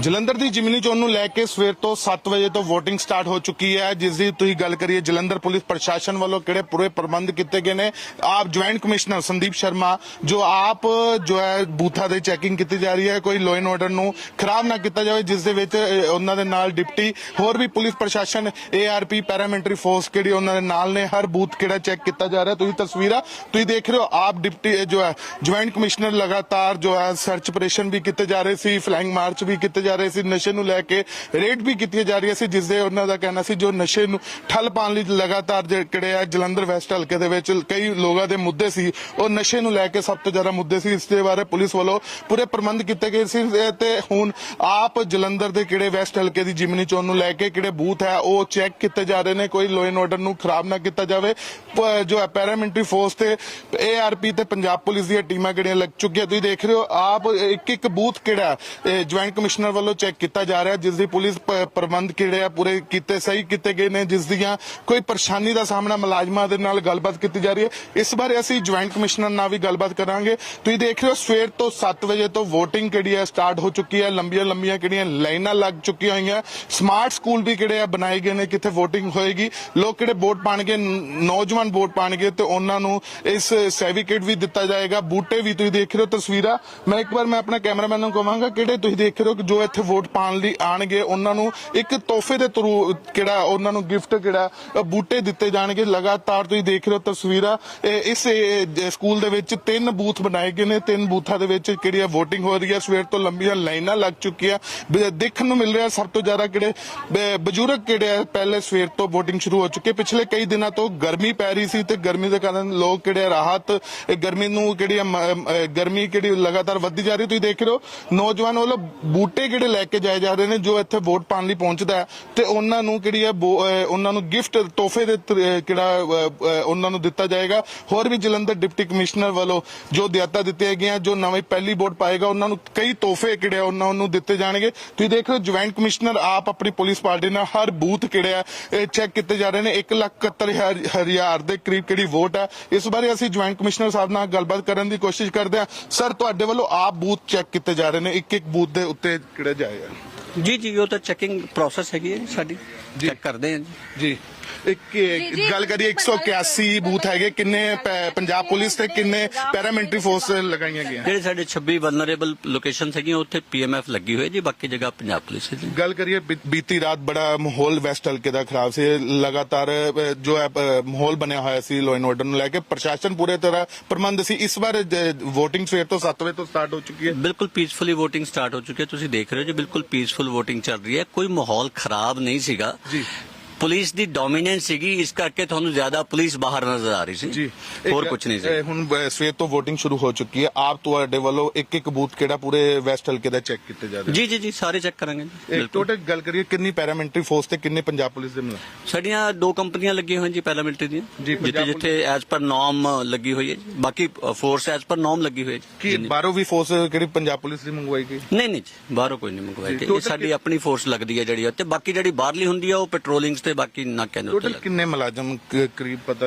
ਜਲੰਧਰ ਦੀ ਜਿਮਨੀ ਚੋਣ ਨੂੰ ਲੈ ਕੇ ਸਵੇਰ ਤੋਂ 7 ਵਜੇ ਤੋਂ VOTING ਸਟਾਰਟ ਹੋ ਚੁੱਕੀ ਹੈ, ਜਿਸ ਦੀ ਤੁਸੀਂ ਗੱਲ ਕਰੀਏ ਜਲੰਧਰ ਪੁਲਿਸ ਪ੍ਰਸ਼ਾਸਨ ਵੱਲੋਂ ਕਿਹੜੇ ਪੂਰੇ ਪ੍ਰਬੰਧ ਕੀਤੇ ਗਏ ਨੇ? ਆਪ ਜੁਆਇੰਟ ਕਮਿਸ਼ਨਰ ਸੰਦੀਪ ਸ਼ਰਮਾ, ਜੋ ਆਪ ਜੋ ਹੈ ਬੂਥਾਂ ਦੇ ਚੈਕਿੰਗ ਕੀਤੀ ਜਾ ਰਹੀ ਹੈ, ਕੋਈ ਲਾਅ ਐਂਡ ਆਰਡਰ ਨੂੰ ਖਰਾਬ ਨਾ ਕੀਤਾ ਜਾਵੇ, ਜਿਸ ਦੇ ਵਿੱਚ ਉਹਨਾਂ ਦੇ ਨਾਲ ਡਿਪਟੀ, ਹੋਰ ਵੀ ਪੁਲਿਸ ਪ੍ਰਸ਼ਾਸਨ ਏਆਰਪੀ ਪੈਰਾਮਿਲਟਰੀ ਫੋਰਸ ਕਿਹੜੀ ਉਹਨਾਂ ਦੇ ਨਾਲ ਨੇ, ਹਰ ਬੂਥ ਕਿਹੜਾ ਚੈੱਕ ਕੀਤਾ ਜਾ ਰਿਹਾ, ਤੁਸੀਂ ਤਸਵੀਰਾਂ, ਤੁਸੀਂ ਦੇਖ ਰਹੇ ਹੋ ਆਪ ਡਿਪਟੀ ਜੋ ਹੈ ਜੁਆਇੰਟ ਕਮਿਸ਼ਨਰ ਲਗਾਤਾਰ ਜੋ ਹੈ ਸਰਚ ਆਪਰੇਸ਼ਨ ਵੀ ਕੀਤੇ ਜਾ ਰਹੇ ਸੀ ਫਲਾਈਂਗ ਮਾਰਚ ਵੀ ਕੀਤੇ ਜਾ ਰਹੇ ਸੀ, ਨਸ਼ੇ ਨੂੰ ਲੈ ਕੇ ਰੇਡ ਵੀ ਕੀਤੀਆਂ ਜਾ ਰਹੀਆਂ ਸੀ ਜਿਸ ਦੇ ਉਹਨਾਂ ਦਾ ਕਹਿਣਾ ਸੀ ਜੋ ਨਸ਼ੇ ਨੂੰ ਠੱਲ ਪਾਉਣ ਲਈ ਲਗਾਤਾਰ ਜਿਹੜੇ ਆ, ਜਲੰਧਰ ਵੈਸਟ ਹਲਕੇ ਦੇ ਵਿੱਚ ਕਈ ਲੋਕਾਂ ਦੇ ਮੁੱਦੇ ਸੀ, ਉਹ ਨਸ਼ੇ ਨੂੰ ਲੈ ਕੇ ਸਭ ਤੋਂ ਜ਼ਿਆਦਾ ਮੁੱਦੇ ਸੀ, ਇਸ ਦੇ ਬਾਰੇ ਪੁਲਿਸ ਵੱਲੋਂ ਪੂਰੇ ਪ੍ਰਬੰਧ ਕੀਤੇ ਗਏ ਸੀ ਤੇ ਹੁਣ ਆਪ ਜਲੰਧਰ ਦੇ ਕਿਹੜੇ ਵੈਸਟ ਹਲਕੇ ਦੀ ਜਿਮਨੀ ਚੋਣ ਨੂੰ ਲੈ ਕੇ ਕਿਹੜੇ ਬੂਥ ਹੈ, ਉਹ ਚੈੱਕ ਕੀਤੇ ਜਾ ਰਹੇ ਨੇ, ਕੋਈ ਲਾਅ ਐਂਡ ਆਰਡਰ ਨੂੰ ਖਰਾਬ ਨਾ ਕੀਤਾ ਜਾਵੇ। ਜੋ ਹੈ ਪੈਰਾਮਿਲਟਰੀ ਫੋਰਸ ਤੇ ਏਆਰਪੀ ਤੇ ਪੰਜਾਬ ਪੁਲਿਸ ਦੀਆਂ ਟੀਮਾਂ ਕਿਹੜੀਆਂ ਲੱਗ ਚੁੱਕੀਆਂ, ਤੁਸੀਂ ਦੇਖ ਰਹੇ ਹੋ, ਆਪ ਇੱਕ ਇੱਕ ਬੂਥ ਕਿਹੜਾ ਜੁਆਇੰਟ ਕਮਿਸ਼ਨਰ ਵੱਲੋਂ ਚੈੱਕ ਕੀਤਾ ਜਾ ਰਿਹਾ, ਜਿਸ ਦੀ ਪੁਲਿਸ ਪ੍ਰਬੰਧ ਕਿਹੜੇ ਆ, ਪੂਰੇ ਕੀਤੇ, ਸਹੀ ਕੀਤੇ ਗਏ ਨੇ, ਜਿਸ ਦੀਆਂ ਕੋਈ ਪਰੇਸ਼ਾਨੀ ਦਾ ਸਾਹਮਣਾ ਮੁਲਾਜ਼ਮਾਂ ਦੇ ਨਾਲ ਗੱਲਬਾਤ ਕੀਤੀ ਜਾ ਰਹੀ ਹੈ। ਇਸ ਬਾਰੇ ਅਸੀਂ ਜੁਆਇੰਟ ਕਮਿਸ਼ਨਰ ਨਾਲ ਵੀ ਗੱਲਬਾਤ ਕਰਾਂਗੇ। ਤੁਸੀਂ ਦੇਖ ਰਹੇ ਹੋ, ਸਵੇਰ ਤੋਂ 7 ਵਜੇ ਤੋਂ VOTING ਕਿਹੜੀ ਹੈ, ਸਟਾਰਟ ਹੋ ਚੁੱਕੀ ਹੈ, ਲੰਬੀਆਂ ਲੰਬੀਆਂ ਕਿਹੜੀਆਂ ਲਾਈਨਾਂ ਲੱਗ ਚੁੱਕੀਆਂ ਹੋਈਆਂ। ਸਮਾਰਟ ਸਕੂਲ ਵੀ ਕਿਹੜੇ ਆ, ਬਣਾਏ ਗਏ ਨੇ, ਕਿੱਥੇ VOTING ਹੋਏਗੀ। ਲੋਕ ਕਿਹੜੇ ਵੋਟ ਪਾਣਗੇ ਨੌਜਵਾਨ ਵੋਟ ਪਾਣਗੇ ਤੇ ਉਹਨਾਂ ਨੂੰ ਇਸ ਸਰਟੀਫਿਕੇਟ ਵੀ ਦਿੱਤਾ ਜਾਏਗਾ, ਬੂਟੇ ਵੀ ਤੁਸੀਂ ਦੇਖ ਰਹੇ ਹੋ ਤਸਵੀਰਾਂ। ਮੈਂ ਇੱਕ ਵਾਰ ਮੈਂ ਆਪਣਾ ਕੈਮਰਾਮੈਨ ਨੂੰ ਕਹਾਂਗਾ, ਕਿਹੜੇ ਤੁਸੀਂ ਦੇਖ ਰਹੇ ਹੋ ਕਿ ਜੋ ਇੱਥੇ ਵੋਟ ਪਾਣ ਲਈ ਆਣਗੇ, ਉਹਨਾਂ ਨੂੰ ਇੱਕ ਤੋਹਫੇ ਦੇ ਥਰੂ ਕਿਹੜਾ, ਉਹਨਾਂ ਨੂੰ ਗਿਫਟ ਕਿਹੜਾ ਬੂਟੇ ਦਿੱਤੇ ਜਾਣਗੇ। ਲਗਾਤਾਰ ਤੁਸੀਂ ਦੇਖ ਰਹੇ ਹੋ ਤਸਵੀਰਾਂ ਇਸ ਸਕੂਲ ਦੇ ਵਿੱਚ ਤਿੰਨ ਬੂਥ ਬਣਾਏ ਗਏ ਨੇ। ਤਿੰਨ ਬੂਥਾਂ ਦੇ ਵਿੱਚ ਕਿਹੜੀ VOTING ਹੋ ਰਹੀ ਹੈ ਸਵੇਰ ਤੋਂ ਲੰਬੀਆਂ ਲਾਈਨਾਂ ਲੱਗ ਚੁੱਕੀਆਂ। ਦੇਖਣ ਨੂੰ ਮਿਲ ਰਿਹਾ ਸਭ ਤੋਂ ਜ਼ਿਆਦਾ ਕਿਹੜੇ ਬਜ਼ੁਰਗ ਕਿਹੜੇ ਆ? ਪਹਿਲੇ ਸਵੇਰ ਤੋਂ VOTING ਸ਼ੁਰੂ ਹੋ ਚੁੱਕੀ ਪਿਛਲੇ ਕਈ ਦਿਨਾਂ ਤੋਂ ਗਰਮੀ ਪੈ ਰਹੀ ਸੀ ਤੇ ਗਰਮੀ ਦੇ ਕਾਰਨ ਲੋਕ ਕਿਹੜੇ ਆ, ਰਾਹਤ ਗਰਮੀ ਨੂੰ ਕਿਹੜੀ ਆ ਗਰਮੀ ਕਿਹੜੀ ਲਗਾਤਾਰ ਵੱਧਦੀ ਜਾ ਰਹੀ ਤੁਸੀਂ ਦੇਖ ਰਹੇ ਹੋ, ਨੌਜਵਾਨ ਵੱਲੋਂ ਬੂਟੇ ਕਿਹੜੇ ਲੈ ਕੇ ਜਾਏ ਜਾ ਰਹੇ ਨੇ ਜੋ ਇੱਥੇ ਵੋਟ ਪਾਉਣ ਲਈ ਪਹੁੰਚਦਾ ਹੈ ਤੇ ਉਹਨਾਂ ਨੂੰ ਕਿਹੜੀ ਹੈ ਬੋ- ਅ, ਉਹਨਾਂ ਨੂੰ ਗਿਫਟ ਤੋਹਫੇ ਦੇ ਤ- ਕਿਹੜਾ ਅ, ਅ, ਉਹਨਾਂ ਨੂੰ ਦਿੱਤਾ ਜਾਏਗਾ। ਹੋਰ ਵੀ ਜਲੰਧਰ ਡਿਪਟੀ ਕਮਿਸ਼ਨਰ ਵੱਲੋਂ ਜੋ ਦਿਆਤਾ ਦਿੱਤੀਆਂ ਗਈਆਂ ਜੋ ਨਵੇਂ ਪਹਿਲੀ ਵੋਟ ਪਾਏਗਾ ਉਹਨਾਂ ਨੂੰ ਕਈ ਤੋਹਫੇ ਕਿਹੜੇ ਆ ਉਹਨਾਂ ਨੂੰ ਦਿੱਤੇ ਜਾਣਗੇ। ਤੁਸੀਂ ਦੇਖ ਰਹੇ ਹੋ ਜੁਆਇੰਟ ਕਮਿਸ਼ਨਰ ਆਪ ਆਪਣੀ ਪੁਲਿਸ ਪਾਰਟੀ ਨਾਲ ਹਰ ਬੂਥ ਕਿਹੜੇ ਆ ਇਹ ਚੈੱਕ ਕੀਤੇ ਜਾ ਰਹੇ ਨੇ। 1,71,000 ਦੇ ਕਰੀਬ ਕਿਹੜੀ ਵੋਟ ਹੈ ਇਸ ਬਾਰੇ ਅਸੀਂ ਜੁਆਇੰਟ ਕਮਿਸ਼ਨਰ ਸਾਹਿਬ ਨਾਲ ਗੱਲਬਾਤ ਕਰਨ ਦੀ ਕੋਸ਼ਿਸ਼ ਕਰਦੇ ਹਾਂ। ਸਰ ਤੁਹਾਡੇ ਵੱਲੋਂ ਆਪ ਬੂਥ ਚੈੱਕ ਕੀਤੇ ਜਾ ਰਹੇ ਨੇ ਇੱਕ ਇੱਕ ਬੂਥ ਦੇ ਉੱਤੇ ਕਿਹੜੇ ਜਾਏਗਾ? ਜੀ ਜੀ ਉਹ ਤਾਂ ਚੈਕਿੰਗ ਪ੍ਰੋਸੈਸ ਹੈਗੀ ਹੈ ਸਾਡੀ। ਚੈੱਕ ਕਰਦੇ ਹਾਂ ਜੀ। ਜੀ। ਇੱਕ ਗੱਲ ਕਰੀਏ 181 ਬੂਥ ਹੈਗੇ ਕਿੰਨੇ ਪੰਜਾਬ ਪੁਲਿਸ ਤੇ ਕਿੰਨੇ ਪੈਰਾਮਿਲਟਰੀ ਫੋਰਸ ਲਗਾਈਆਂ ਗਈਆਂ? ਜਿਹੜੇ ਸਾਡੇ 26 ਵਲਨਰੇਬਲ ਲੋਕੇਸ਼ਨਸ ਹੈਗੀਆਂ ਉੱਥੇ ਪੀਐਮਐਫ ਲੱਗੀ ਹੋਈ ਹੈ ਜੀ ਬਾਕੀ ਜਗ੍ਹਾ ਪੰਜਾਬ ਪੁਲਿਸ ਜੀ ਗੱਲ ਕਰੀਏ ਬੀਤੀ ਰਾਤ ਬੜਾ ਮਾਹੌਲ ਵੈਸਟ ਹਲਕੇ ਦਾ ਖਰਾਬ ਸੀ। ਲਗਾਤਾਰ ਜੋ ਹੈ ਮਾਹੌਲ ਬਣਿਆ ਹੋਇਆ ਸੀ ਐਂਡ ਆਰਡਰ ਨੂੰ ਲੈ ਕੇ ਪ੍ਰਸ਼ਾਸਨ ਪੂਰੇ ਤਰ੍ਹਾਂ ਪ੍ਰਬੰਧ ਸੀ। ਇਸ ਵਾਰ VOTING ਸਵੇਰ ਤੋਂ 7 ਵਜੇ ਤੋਂ ਸਟਾਰਟ ਹੋ ਚੁੱਕੀ ਹੈ। ਬਿਲਕੁਲ ਪੀਸਫੁਲੀ VOTING ਸਟਾਰਟ ਹੋ ਚੁੱਕੀ ਹੈ। ਤੁਸੀਂ ਦੇਖ ਰਹੇ ਹੋ ਜੀ ਬਿਲਕੁਲ ਪੀਸਫੁਲ VOTING ਚੱਲ ਰਹੀ ਹੈ। ਕੋਈ ਮਾਹੌਲ ਖਰਾਬ ਨਹੀਂ ਸੀਗਾ। ਜੀ। ਪੁਲਿਸ ਦੀ ਡੋਮੀਨੈਂਸ ਸੀਗੀ ਇਸ ਕਰਕੇ ਤੁਹਾਨੂੰ ਜ਼ਿਆਦਾ ਪੁਲਿਸ ਬਾਹਰ ਨਜ਼ਰ ਆ ਰਹੀ ਸੀ। ਜੀ ਹੋਰ ਕੁਝ ਨਹੀਂ ਸੀ। ਹੁਣ ਸਵੇਰ ਤੋਂ VOTING ਸ਼ੁਰੂ ਹੋ ਚੁੱਕੀ ਹੈ। ਆਪ ਤੁਹਾਡੇ ਵੱਲੋਂ ਇੱਕ ਇੱਕ ਬੂਥ ਕਿਹੜਾ ਪੂਰੇ ਵੈਸਟ ਹਲਕੇ ਦਾ ਚੈੱਕ ਕੀਤੇ ਜਾ ਰਹੇ ਜੀ ਜੀ ਜੀ ਸਾਰੇ ਚੈੱਕ ਕਰਾਂਗੇ ਜੀ। ਟੋਟਲ ਗੱਲ ਕਰੀਏ ਕਿੰਨੀ ਪੈਰਾਮਿਲਟਰੀ ਫੋਰਸ ਤੇ ਕਿੰਨੇ ਪੰਜਾਬ ਪੁਲਿਸ ਦੇ ਮਿਲਾ ਸਾਡੀਆਂ ਦੋ ਕੰਪਨੀਆਂ ਲੱਗੀਆਂ ਹੋਈਆਂ ਜੀ ਪੈਰਾਮਿਲਟਰੀ ਦੀਆਂ। ਜਿੱਥੇ ਜਿੱਥੇ ਐਜ਼ ਪਰ ਨਾਰਮ ਲੱਗੀ ਹੋਈ ਹੈ ਬਾਕੀ ਫੋਰਸ ਐਜ਼ ਪਰ ਨਾਰਮ ਲੱਗੀ ਹੋਈ ਹੈ ਕੀ ਬਾਹਰੋਂ ਵੀ ਫੋਰਸ ਕਿਹੜੀ ਪੰਜਾਬ ਪੁਲਿਸ ਦੀ ਮੰਗਵਾਈ ਗਈ? ਨਹੀਂ ਨਹੀਂ ਜੀ, ਬਾਹਰੋਂ ਕੋਈ ਨਹੀਂ ਮੰਗਵਾਈ ਗਈ। ਸਾਡੀ ਆਪਣੀ ਫੋਰਸ ਲੱਗਦੀ ਹੈ ਜਿਹੜੀ ਉੱਤੇ ਬਾਕੀ ਜਿਹੜੀ ਬਾਹਰਲੀ ਹੁੰਦੀ ਆ ਉਹ ਪੈਟਰੋਲਿੰਗਸ ਤੇ ਬਾਕੀ ਨਾਕਿਆਂ ਦੇ ਉੱਤੇ ਟੋਟਲ ਕਿੰਨੇ ਮੁਲਾਜ਼ਮ ਕ- ਕਰੀਬ ਪਤਾ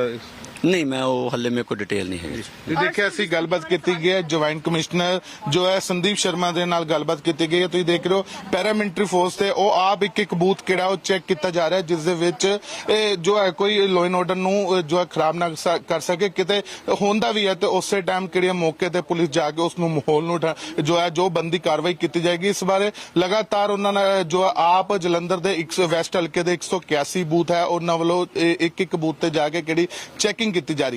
ਨਹੀਂ ਮੈਂ ਉਹ ਹੱਲੇ ਮੇਰੇ ਕੋਲ ਡਿਟੇਲ ਨਹੀਂ ਹੈਗੀ। ਤੁਸੀਂ ਦੇਖਿਆ ਅਸੀਂ ਗੱਲਬਾਤ ਕੀਤੀ ਗਈ ਹੈ ਜੁਆਇੰਟ ਕਮਿਸ਼ਨਰ ਜੋ ਹੈ ਸੰਦੀਪ ਸ਼ਰਮਾ ਦੇ ਨਾਲ ਗੱਲਬਾਤ ਕੀਤੀ ਗਈ ਹੈ। ਤੁਸੀਂ ਦੇਖ ਰਹੇ ਹੋ ਪੈਰਾਮਿਲਟਰੀ ਫੋਰਸ ਤੇ ਉਹ ਆਪ ਇੱਕ ਇੱਕ ਬੂਥ ਕਿਹੜਾ ਉਹ ਚੈੱਕ ਕੀਤਾ ਜਾ ਰਿਹਾ ਹੈ, ਜਿਸ ਦੇ ਵਿੱਚ ਇਹ ਜੋ ਹੈ ਕੋਈ ਲਾਅ ਐਂਡ ਆਰਡਰ ਨੂੰ ਅਹ, ਜੋ ਹੈ ਖਰਾਬ ਨਾ ਸ- ਕਰ ਸਕੇ ਕਿਤੇ ਹੁੰਦਾ ਵੀ ਹੈ ਤੇ ਉਸੇ ਟਾਈਮ ਕਿਹੜੇ ਮੌਕੇ ਤੇ ਪੁਲਿਸ ਜਾ ਕੇ ਉਸ ਨੂੰ ਮਾਹੌਲ ਨੂੰ ਜੋ ਹੈ ਜੋ ਬੰਦੀ ਕਾਰਵਾਈ ਕੀਤੀ ਜਾਏਗੀ। ਇਸ ਬਾਰੇ ਲਗਾਤਾਰ ਉਹਨਾਂ ਨੇ ਜੋ ਹੈ ਆਪ ਜਲੰਧਰ ਦੇ 100 ਵੈਸਟ ਹਲਕੇ ਦੇ 181 ਬੂਥ ਹੈ, ਉਹਨਾਂ ਵੱਲੋਂ ਇਹ ਇੱਕ ਇੱਕ ਬੂਥ ਤੇ ਜਾ ਕੇ ਕਿਹੜੀ ਚੈਕਿੰਗ ਕੀਤੀ ਜਾ ਰਹੀ